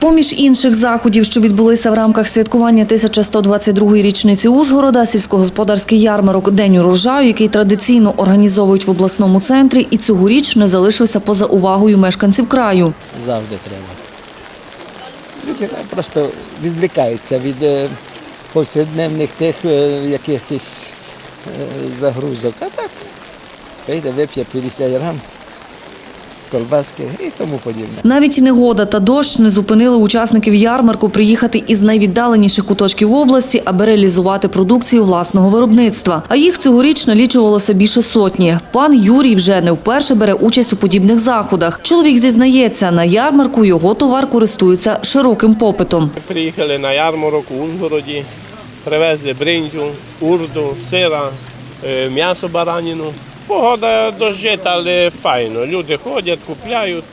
З-поміж інших заходів, що відбулися в рамках святкування 1122-ї річниці Ужгорода, сільськогосподарський ярмарок День урожаю, який традиційно організовують в обласному центрі, і цьогоріч не залишився поза увагою мешканців краю. завжди треба. Люди просто відвлікаються від е, повсякденних тих е, якихось е, загрузок. А так, вийде, вип'є 50 грам колбаски і тому подібне. Навіть негода та дощ не зупинили учасників ярмарку приїхати із найвіддаленіших куточків області, аби реалізувати продукцію власного виробництва. А їх цьогоріч налічувалося більше сотні. Пан Юрій вже не вперше бере участь у подібних заходах. Чоловік зізнається, на ярмарку його товар користується широким попитом. Приїхали на ярмарок у Ужгороді, привезли бринзю, урду, сира, е, м'ясо бараніну. Погода дощита, але файно. Люди ходять, купляють,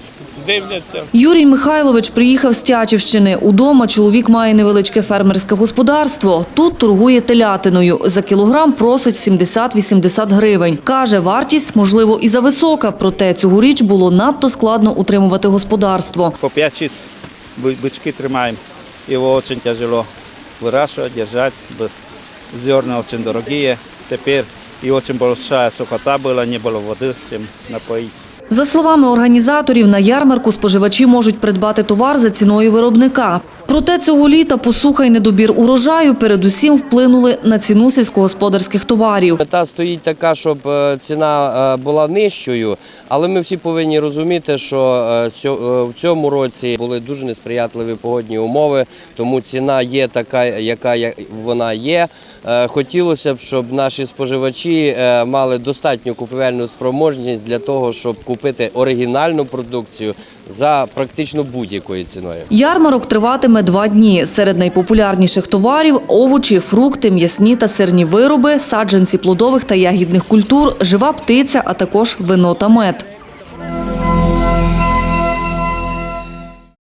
дивляться. Юрій Михайлович приїхав з Тячівщини. Удома чоловік має невеличке фермерське господарство. Тут торгує телятиною. За кілограм просить 70-80 гривень. Каже, вартість, можливо, і зависока, проте цьогоріч було надто складно утримувати господарство. По 5-6 бы- бычки тримаем. Его очень тяжело выращивать, держать. Без зерна очень дорогие. Теперь и очень большая сухота была, не было воды, чем напоить. За словами організаторів, на ярмарку споживачі можуть придбати товар за ціною виробника. Проте цього літа посуха й недобір урожаю передусім вплинули на ціну сільськогосподарських товарів. Мета стоїть така, щоб е, ціна е, була нижчою, але ми всі повинні розуміти, що е, в цьому році були дуже несприятливі погодні умови, тому ціна є така, яка вона є. Хотілося б, щоб наші споживачі мали достатню купівельну спроможність для того, щоб купити оригінальну продукцію за практично будь-якою ціною. Ярмарок триватиме два дні. Серед найпопулярніших товарів – овочі, фрукти, м'ясні та сирні вироби, саджанці плодових та ягідних культур, жива птиця, а також вино та мед.